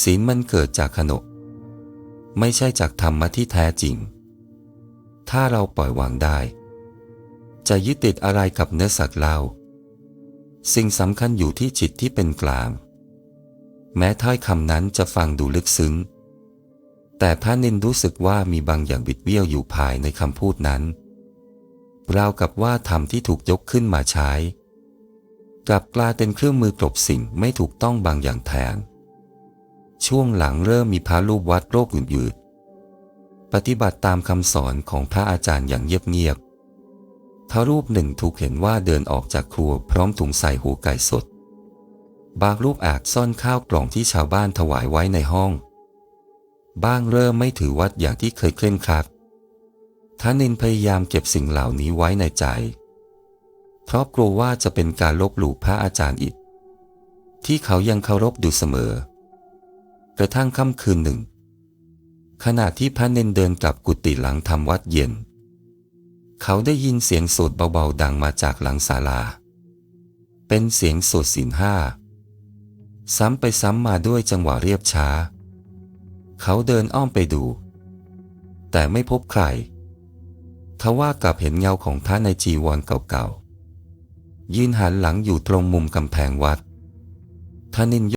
ศีลมันเกิดจากขนบไม่ใช่จากธรรมะที่แท้จริง ถ้าเราปล่อยวางได้ จะยึดติดอะไรกับเนื้อสัตว์เล่า สิ่งสำคัญอยู่ที่จิตที่เป็นกลาง แม้ถ้อยคำนั้นจะฟังดูลึกซึ้ง แต่พระนินรู้สึกว่ามีบางอย่างบิดเบี้ยวอยู่ภายในคำพูดนั้นราวกับว่าธรรมที่ถูกยกขึ้นมาใช้ กลับกลายเป็นเครื่องมือกลบสิ่งไม่ถูกต้องบางอย่างแทน ช่วงหลังเริ่มมีพระรูปวัดโรคอื่นๆ ปฏิบัติตามคำสอนของพระอาจารย์อย่างเงียบๆพระรูปหนึ่งถูกเห็นว่าเดินออกจากครัวพร้อมถุงใส่หูไก่สด บางรูปอาจซ่อนข้าวกล่องที่ชาวบ้านถวายไว้ในห้อง บ้างเริ่มไม่ถือวัดอย่างที่เคยเคร่งครัดท่านินพยายามเก็บสิ่งเหล่านี้ไว้ในใจ เพราะกลัวว่าจะเป็นการลบหลู่พระอาจารย์อีก ที่เขายังเคารพอยู่เสมอ กระทั่งค่ำคืนหนึ่ง ขณะที่พระเนนเดินกลับกุฏิหลังทำวัดเย็น เขาได้ยินเสียงสวดเบาๆดังมาจากหลังศาลา เป็นเสียงสวดศีลห้า ซ้ำไปซ้ำมาด้วยจังหวะเรียบช้า เขาเดินอ้อมไปดู แต่ไม่พบใครทว่ากลับเห็นเงาของท่านในจีวรเก่าๆยืนหันหลังอยู่ตรงมุมกำแพงวัดท่านิน